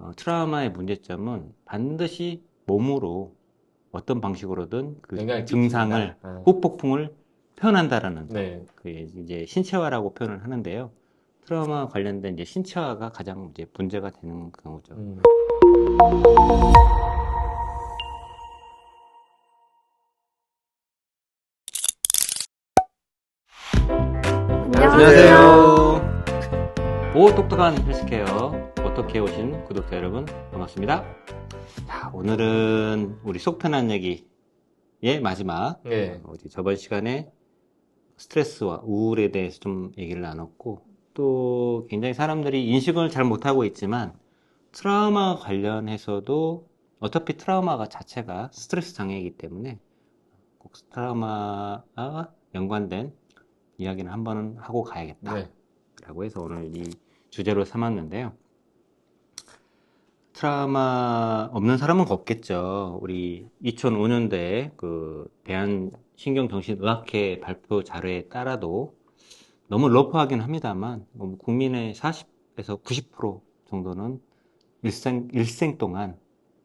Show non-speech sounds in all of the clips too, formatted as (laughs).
어, 트라우마의 문제점은 반드시 몸으로 어떤 방식으로든 그 증상을 끼친다. 어. 후폭풍을 표현한다라는 네. 그 이제 신체화라고 표현을 하는데요. 트라우마 관련된 이제 신체화가 가장 이제 문제가 되는 경우죠. 음. 안녕하세요. 오 똑똑한 헬스케어 어떻게 오신 구독자 여러분 반갑습니다. 자, 오늘은 우리 속 편한 얘기의 마지막 네. 어, 저번 시간에 스트레스와 우울에 대해서 좀 얘기를 나눴고 또 굉장히 사람들이 인식을 잘 못하고 있지만 트라우마 관련해서도 어차피 트라우마가 자체가 스트레스 장애이기 때문에 꼭 트라우마와 연관된 이야기는 한 번은 하고 가야겠다. 네. 라고 해서 오늘 이 주제로 삼았는데요. 트라우마 없는 사람은 없겠죠. 우리 2005년도에 그 대한 신경정신의학회 발표 자료에 따라도 너무 러프하긴 합니다만 뭐 국민의 40에서 90% 정도는 일생, 일생 동안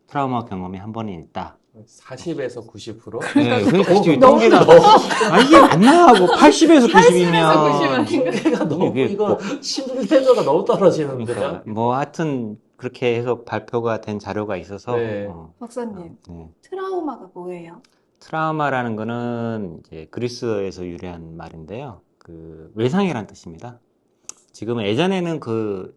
트라우마 경험이 한 번은 있다. 40에서 90%? 네, 그러니까 지금 너무 통계가 (laughs) 아 이게 안 나가고 80에서 90이면 90이면 통계가 너무 이게 이거 뭐- 신뢰도가 너무 떨어지는데요. 그러니까 뭐 하여튼 그렇게 해서 발표가 된 자료가 있어서 네. 어, 박사님, 네. 트라우마가 뭐예요? 트라우마라는 거는 이제 그리스에서 유래한 말인데요. 그 외상이란 뜻입니다. 지금 예전에는 그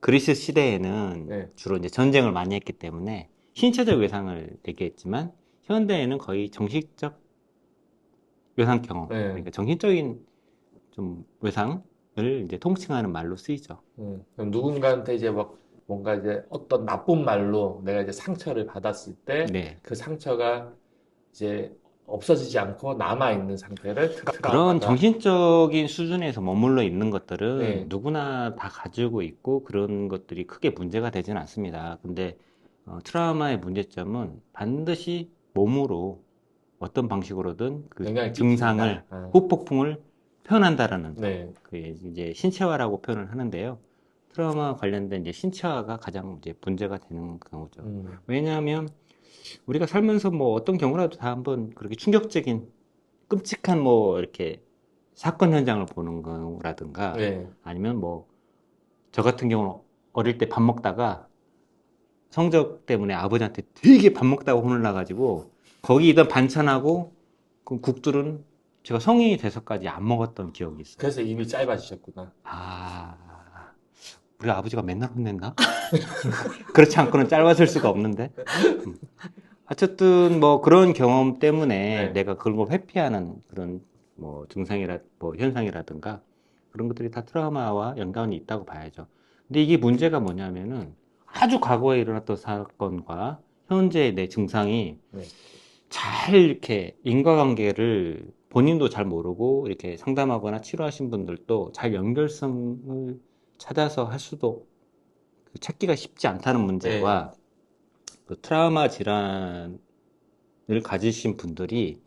그리스 시대에는 네. 주로 이제 전쟁을 많이 했기 때문에 신체적 외상을 얘기했지만 현대에는 거의 정신적 외상 경험, 네. 그러니까 정신적인 좀 외상을 이제 통칭하는 말로 쓰이죠. 음, 그럼 누군가한테 이제 막 뭔가 이제 어떤 나쁜 말로 내가 이제 상처를 받았을 때그 네. 상처가 이제 없어지지 않고 남아 있는 상태를 그런. 정신적인 수준에서 머물러 있는 것들은 네. 누구나 다 가지고 있고 그런 것들이 크게 문제가 되지는 않습니다. 근데 어, 트라우마의 문제점은 반드시 몸으로 어떤 방식으로든 그 증상을. 어. 후폭풍을 표현한다라는 네. 그 이제 신체화라고 표현을 하는데요. 트라우마 관련된 이제 신체화가 가장 이제 문제가 되는 경우죠. 음, 왜냐하면 우리가 살면서 뭐 어떤 경우라도 다 한번 그렇게 충격적인 끔찍한 뭐 이렇게 사건 현장을 보는 경우라든가 네. 아니면 뭐 저 같은 경우는 어릴 때 밥 먹다가 성적 때문에 아버지한테 되게 밥 먹다가 혼을 나가지고 거기 있던 반찬하고 그 국들은 제가 성인이 돼서까지 안 먹었던 기억이 있어요. 그래서 입이 짧아지셨구나. 아, 우리 아버지가 맨날 혼냈나? (laughs) 그렇지 않고는 짧아질 수가 없는데. 음. 어쨌든 뭐 그런 경험 때문에 네. 내가 그런 걸 회피하는 그런 뭐 증상이라 뭐 현상이라든가 그런 것들이 다 트라우마와 연관이 있다고 봐야죠. 근데 이게 문제가 뭐냐면은 아주 과거에 일어났던 사건과 현재의 내 증상이 네. 잘 이렇게 인과관계를 본인도 잘 모르고 이렇게 상담하거나 치료하신 분들도 잘 연결성을 찾아서 할 수도 그 찾기가 쉽지 않다는 문제와 그 트라우마 질환을 가지신 분들이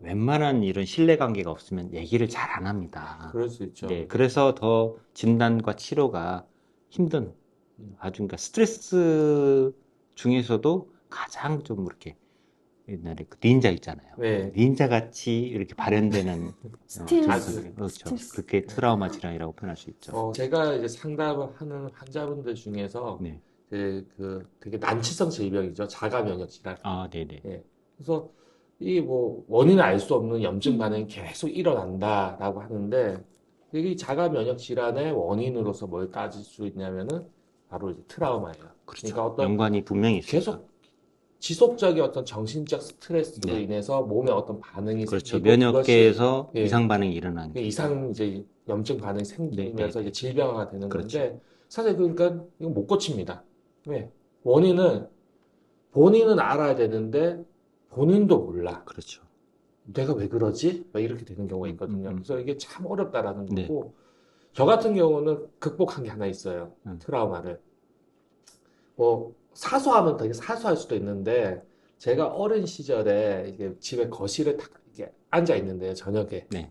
웬만한 이런 신뢰관계가 없으면 얘기를 잘 안 합니다. 그럴 수 있죠. 네, 그래서 더 진단과 치료가 힘든 음. 아주 그러니까 스트레스 중에서도 가장 좀 이렇게 옛날에 그 닌자 있잖아요. 네. 닌자 같이 이렇게 발현되는 (laughs) 어, 스트레스. 증상. 그렇죠. 그렇게 트라우마 질환이라고 표현할 수 있죠. 어, 제가 이제 상담을 하는 환자분들 중에서 네. 이제 그 되게 난치성 질병이죠. 자가 면역 질환. 아, 네네. 그래서 이 뭐 원인을 알 수 없는 염증 반응이 계속 일어난다라고 하는데 이 자가 면역 질환의 원인으로서 뭘 따질 수 있냐면은 바로 이제 트라우마예요. 그렇죠. 그러니까 어떤 연관이 분명히 있습니다. 계속 지속적인 어떤 정신적 스트레스로 네. 인해서 몸에 어떤 반응이 그렇죠. 생기고 면역계에서 예. 이상 반응이 일어나는 그것이 거죠. 이상 이제 염증 반응이 생기면서 네, 네, 이제 질병화가 되는 그렇죠. 건데 사실 그러니까 이거 못 고칩니다. 왜? 원인은 본인은 알아야 되는데 본인도 몰라. 그렇죠. 내가 왜 그러지? 막 이렇게 되는 경우가 있거든요. 음, 음. 그래서 이게 참 어렵다라는 네. 거고, 저 같은 경우는 극복한 게 하나 있어요. 음. 트라우마를. 뭐, 사소하면 되게 사소할 수도 있는데, 제가 어린 시절에 이게 집에 거실에 딱 이렇게 앉아 있는데요, 저녁에. 네.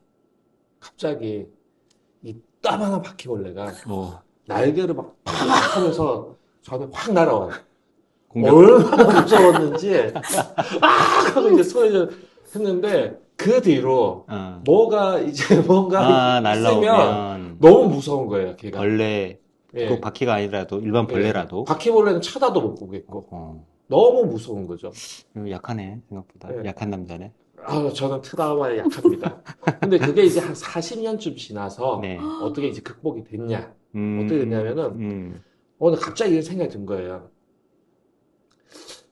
갑자기 이 따만한 바퀴벌레가 어, 날개를 막 팍 하면서 저한테 확 날아와요. 공격. 얼마나 무서웠는지 아 하고 이제 소리를 했는데 그 뒤로 어. 뭐가 이제 뭔가 아, 있으면 날라오면 너무 무서운 거예요, 걔가. 벌레, 예. 그 바퀴가 아니라도 일반 벌레라도. 바퀴벌레는 쳐다도 못 보겠고 어, 너무 무서운 거죠. 이거 약하네, 생각보다. 네. 약한 남자네. 아, 저는 트라우마에 약합니다. 근데 그게 이제 한 40년쯤 지나서 네. 어떻게 이제 극복이 됐냐? 음, 어떻게 됐냐면은 음, 오늘 갑자기 이런 생각이 든 거예요.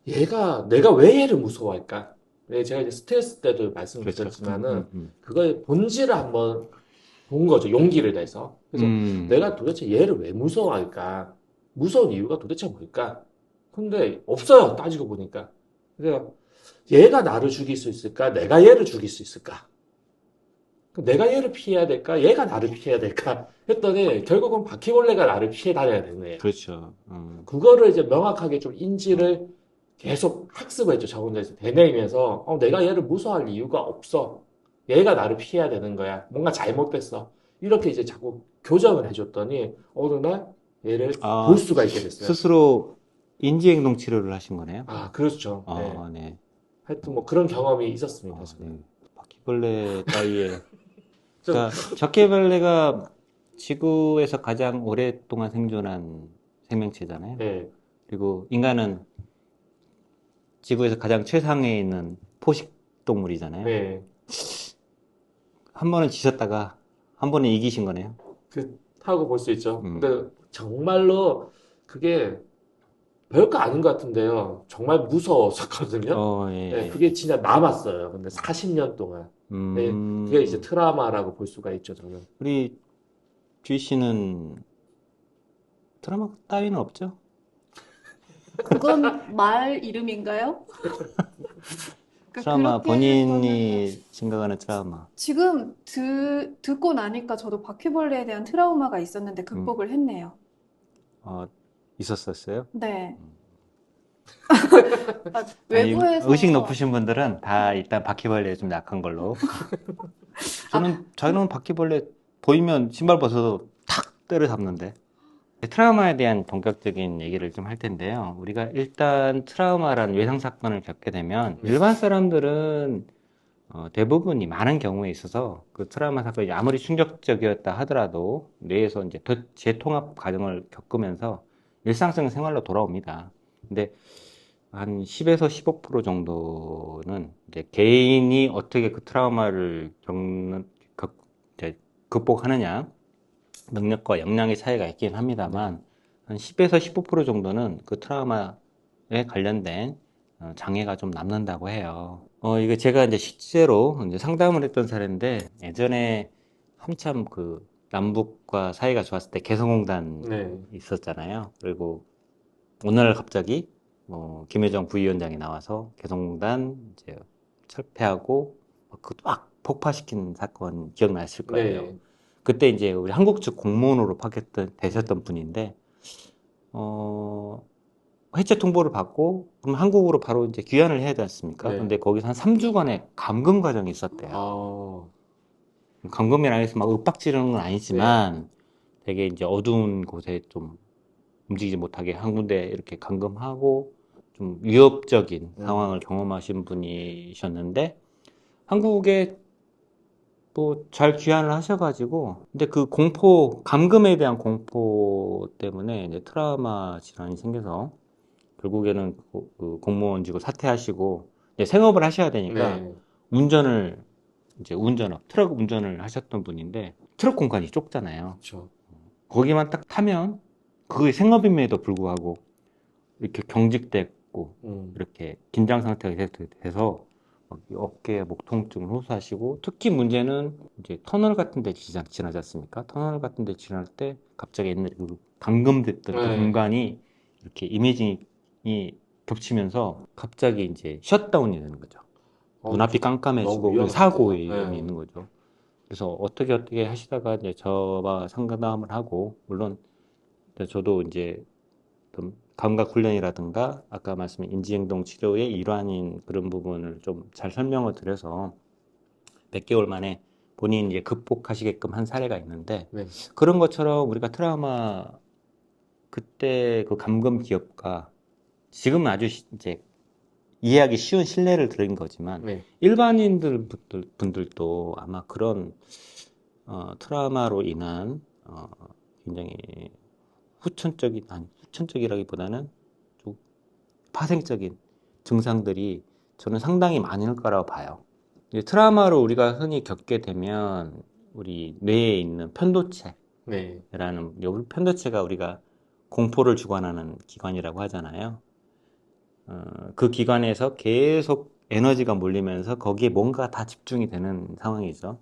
얘가 내가 왜 얘를 무서워할까? 네, 제가 이제 스트레스 때도 그렇죠. 말씀드렸지만은 음, 음, 그거의 본질을 한번 본 거죠. 용기를 내서. 그래서 음. 내가 도대체 얘를 왜 무서워할까? 무서운 이유가 도대체 뭘까? 근데 없어요. 따지고 보니까. 그래서 얘가 나를 죽일 수 있을까? 내가 얘를 죽일 수 있을까? 내가 얘를 피해야 될까? 얘가 나를 피해야 될까? 했더니 결국은 바퀴벌레가 나를 피해 다녀야 되네요. 그렇죠. 음. 그거를 이제 명확하게 좀 인지를 계속 학습을 했죠. 저 혼자서 되뇌이면서 어, 내가 얘를 무서워할 이유가 없어. 얘가 나를 피해야 되는 거야. 뭔가 잘못됐어. 이렇게 이제 자꾸 교정을 해줬더니 어느 날 얘를 아, 볼 수가 있게 됐어요. 스스로 인지행동 치료를 하신 거네요. 아, 그렇죠. 네. 아, 네. 하여튼 뭐 그런 경험이 있었습니다. 아. 네. 바퀴벌레 따위에. (laughs) 좀- 그러니까 적개벌레가 지구에서 가장 오랫동안 생존한 생명체잖아요. 네. 그리고 인간은 지구에서 가장 최상에 있는 포식 동물이잖아요. 네. 한 번은 지셨다가 한 번은 이기신 거네요. 타고 볼 수 있죠. 음. 근데 정말로 그게 별거 아닌 것 같은데요. 정말 무서웠었거든요. 어, 예. 네, 그게 진짜 남았어요. 근데 40년 동안. 네, 음, 그게 이제 트라우마라고 볼 수가 있죠, 저는. 우리 주희 씨는 드라마 따위는 없죠? 그건 말 이름인가요? (laughs) 그러니까 트라우마, 그렇게 본인이 생각하는 트라우마. 지금 드, 듣고 나니까 저도 바퀴벌레에 대한 트라우마가 있었는데 극복을 했네요. 어, 있었었어요? 네. 음. (laughs) 아, 아니, 외부에서 의식 높으신 분들은 다 일단 바퀴벌레에 좀 약한 걸로. (laughs) 저는, 저는 바퀴벌레 보이면 신발 벗어도 탁 때려 잡는데. 트라우마에 대한 본격적인 얘기를 좀 할 텐데요. 우리가 일단 트라우마라는 외상 사건을 겪게 되면 일반 사람들은 어, 대부분이 많은 경우에 있어서 그 트라우마 사건이 아무리 충격적이었다 하더라도 뇌에서 이제 더 재통합 과정을 겪으면서 일상적인 생활로 돌아옵니다. 근데 한 10에서 15% 정도는 이제 개인이 어떻게 그 트라우마를 겪는, 극, 극복하느냐, 능력과 역량의 차이가 있긴 합니다만, 한 10에서 15% 정도는 그 트라우마에 관련된 어, 장애가 좀 남는다고 해요. 어, 이거 제가 이제 실제로 이제 상담을 했던 사례인데, 예전에 한참 그 남북과 사이가 좋았을 때 개성공단 네. 있었잖아요. 그리고 오늘 갑자기 뭐 김여정 부위원장이 나와서 개성공단 이제 철폐하고 그 막 폭파시킨 사건 기억나실 거예요. 네. 그때 이제 우리 한국 측 공무원으로 파견 되셨던 분인데 어 해체 통보를 받고 그럼 한국으로 바로 이제 귀환을 해야 되지 않습니까? 네. 근데 거기서 한 3주간의 감금 과정이 있었대요. 아, 감금이라 해서 막 윽박 지르는 건 아니지만 되게 이제 어두운 곳에 좀 움직이지 못하게 한 군데 이렇게 감금하고 좀 위협적인 음. 상황을 경험하신 분이셨는데 한국에 또 잘 귀환을 하셔가지고 근데 그 공포 감금에 대한 공포 때문에 이제 트라우마 질환이 생겨서 결국에는 그- 그 공무원직을 사퇴하시고 이제 생업을 하셔야 되니까 네. 운전을 이제 운전업 트럭 운전을 하셨던 분인데 트럭 공간이 좁잖아요. 그렇죠. 거기만 딱 타면 그게 생업임에도 불구하고 이렇게 경직됐고 음. 이렇게 긴장 상태가 돼서 막 어깨에 목 통증을 호소하시고 특히 문제는 이제 터널 같은 데 지나, 지나지 않습니까? 터널 같은 데 지날 때 갑자기 옛날에 그 감금됐던 그 네. 공간이 이렇게 이미징이 겹치면서 갑자기 이제 셧다운이 되는 거죠. 어, 눈앞이 깜깜해지고 너무 위험하다. 사고에 네. 있는 거죠. 그래서 어떻게 어떻게 하시다가 이제 저와 상담을 하고 물론 저도 이제 좀 감각 훈련이라든가 아까 말씀인 인지행동 치료의 일환인 그런 부분을 좀 잘 설명을 드려서 몇 개월 만에 본인이 이제 극복하시게끔 한 사례가 있는데 네. 그런 것처럼 우리가 트라우마를 그때 그 감금 기업가 지금은 아주 시- 이제 이해하기 쉬운 신뢰를 들은 거지만 네. 일반인들 분들, 분들 도 아마 그런 어, 트라우마로 인한 어, 굉장히 후천적인 아니 후천적이라기보다는 좀 파생적인 증상들이 저는 상당히 많을 거라고 봐요. 이제 트라우마를 우리가 흔히 겪게 되면 우리 뇌에 있는 편도체라는 네. 요 편도체가 우리가 공포를 주관하는 기관이라고 하잖아요. 어, 그 기관에서 계속 에너지가 몰리면서 거기에 뭔가 다 집중이 되는 상황이죠.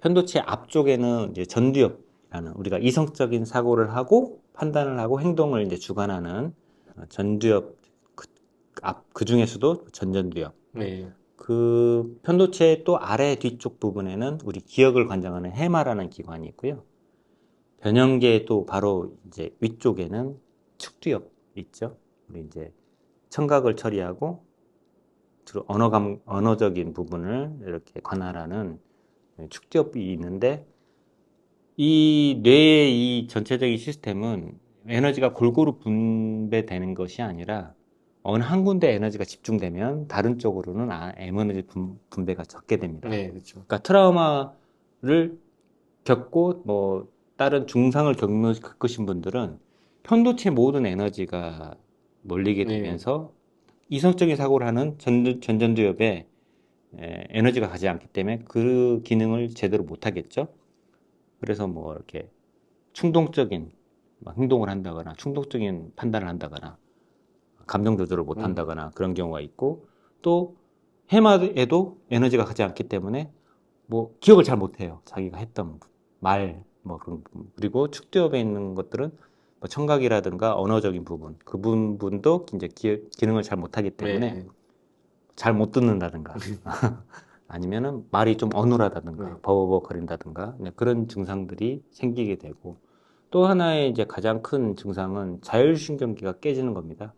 편도체 앞쪽에는 이제 전두엽이라는 우리가 이성적인 사고를 하고 판단을 하고 행동을 이제 주관하는 어, 전두엽 그, 앞, 그 중에서도 전전두엽. 네. 그 편도체 또 아래 뒤쪽 부분에는 우리 기억을 관장하는 해마라는 기관이 있고요. 변형계 또 바로 이제 위쪽에는 축두엽 있죠. 우리 이제 청각을 처리하고 주로 언어감, 언어적인 부분을 이렇게 관할하는 축두엽이 있는데 이 뇌의 이 전체적인 시스템은 에너지가 골고루 분배되는 것이 아니라 어느 한 군데 에너지가 집중되면 다른 쪽으로는 아, 에너지 분, 분배가 적게 됩니다. 네, 그렇죠. 그러니까 트라우마를 겪고 뭐 다른 중상을 겪는, 겪으신 분들은 편도체 모든 에너지가 몰리게 네. 되면서 이성적인 사고를 하는 전, 전전두엽에 에, 에너지가 가지 않기 때문에 그 기능을 제대로 못 하겠죠. 그래서 뭐 이렇게 충동적인 막 행동을 한다거나 충동적인 판단을 한다거나 감정 조절을 못 음. 한다거나 그런 경우가 있고 또 해마에도 에너지가 가지 않기 때문에 뭐 기억을 잘 못해요. 자기가 했던 말, 뭐 그런 부분. 그리고 축두엽에 있는 것들은 뭐 청각이라든가 언어적인 부분, 그 부분도 이제 기, 기능을 잘 못하기 때문에 네. 잘못 듣는다든가 (laughs) 아니면은 말이 좀 어눌하다든가 네. 버벅거린다든가 네, 그런 증상들이 생기게 되고 또 하나의 이제 가장 큰 증상은 자율신경계가 깨지는 겁니다.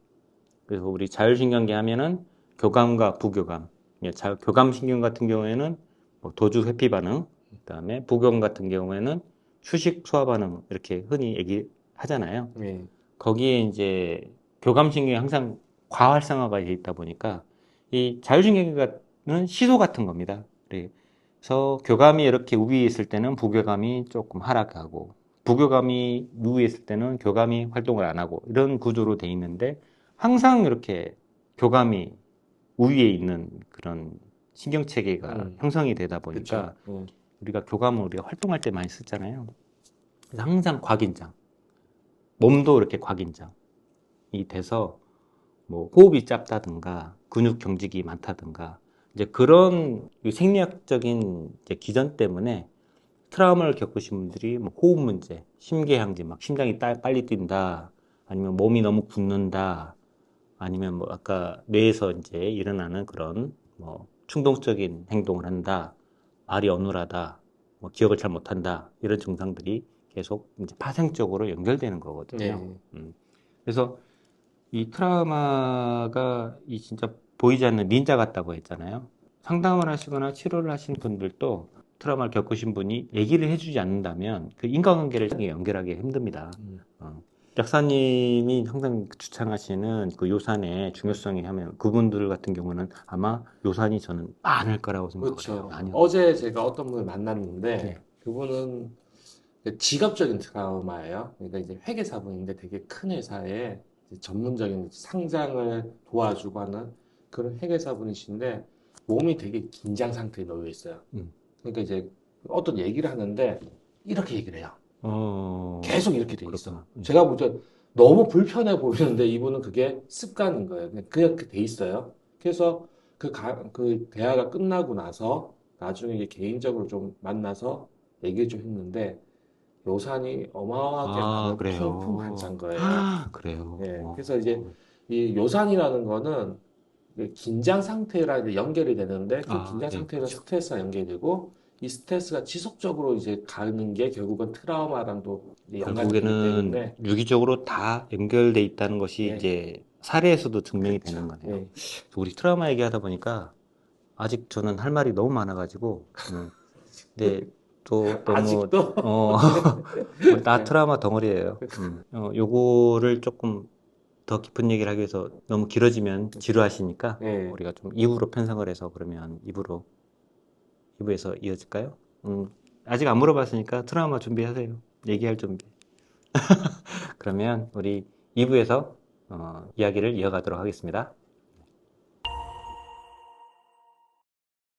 그래서 우리 자율신경계 하면은 교감과 부교감. 예, 자, 교감신경 같은 경우에는 뭐 도주 회피 반응, 그다음에 부교감 같은 경우에는 휴식 소화 반응 이렇게 흔히 얘기하잖아요. 네. 거기에 이제 교감신경이 항상 과활성화가 돼 있다 보니까 이 자율신경계 는 시소 같은 겁니다. 그래서 교감이 이렇게 우위에 있을 때는 부교감이 조금 하락하고 부교감이 우위에 있을 때는 교감이 활동을 안 하고 이런 구조로 돼 있는데 항상 이렇게 교감이 우위에 있는 그런 신경 체계가 음. 형성이 되다 보니까. 네. 우리가 교감을 우리가 활동할 때 많이 쓰잖아요. 그래서 항상 과긴장. 몸도 이렇게 과긴장이 돼서 뭐 호흡이 짧다든가 근육 경직이 많다든가 이제 그런 이 생리학적인 이제 기전 때문에 트라우마를 겪으신 분들이 뭐 호흡 문제, 심계항진, 막 심장이 따- 빨리 뛴다, 아니면 몸이 너무 굳는다, 아니면 뭐 아까 뇌에서 이제 일어나는 그런 뭐 충동적인 행동을 한다, 말이 어눌하다, 뭐 기억을 잘 못한다 이런 증상들이 계속 이제 파생적으로 연결되는 거거든요. 네. 음. 그래서 이 트라우마가 이 진짜 보이지 않는 닌자 같다고 했잖아요. 상담을 하시거나 치료를 하신 분들도 트라우마를 겪으신 분이 얘기를 해주지 않는다면 그 인과관계를 연결하기 힘듭니다. 음. 어. 약사님이 항상 주창하시는 그 요산의 중요성이 하면 그분들 같은 경우는 아마 요산이 저는 많을 거라고 생각해요. 그렇죠. 어제 제가 어떤 분을 만났는데 네. 그분은 직업적인 트라우마예요. 그러니까 이제 회계사분인데 되게 큰 회사에 전문적인 상장을 도와주고 하는 그런 회계사분이신데 몸이 되게 긴장 상태에 놓여 있어요. 음. 그러니까 이제 어떤 얘기를 하는데 이렇게 얘기를 해요. 어, 계속 이렇게 돼 있어. 음. 제가 볼때 너무 불편해 보이는데 이분은 그게 습관인 거예요. 그냥 그렇게 돼 있어요. 그래서 그, 가, 그 대화가 끝나고 나서 나중에 이제 개인적으로 좀 만나서 얘기를 좀 했는데 요산이 어마어마하게 아, 많은. 펑펑 한잔 거예요. 아, (gasps) 그래요. 예, 어. 그래서 이제 이 요산이라는 거는 긴장 상태랑 이제 연결이 되는데 그 아, 긴장 네, 상태에서 그렇죠. 스트레스가 연결되고 이 스트레스가 지속적으로 이제 가는 게 결국은 트라우마랑도 이제 연관이 되기 결국에는 때문에 유기적으로 다 연결돼 있다는 것이 네. 이제 사례에서도 증명이 되는 거네요. 예. 우리 트라우마 얘기하다 보니까 아직 저는 할 말이 너무 많아가지고, 음. 근데 또 너무 아직도 어, (laughs) 우리 다 트라우마 덩어리예요. 음. 어, 요거를 조금 더 깊은 얘기를 하기 위해서 너무 길어지면 지루하시니까 네. 우리가 좀 2부로 편성을 해서 그러면 2부로 2부에서 이어질까요? 음, 아직 안 물어봤으니까 트라우마 준비하세요. 얘기할 준비. (laughs) 그러면 우리 2부에서 어, 이야기를 이어가도록 하겠습니다.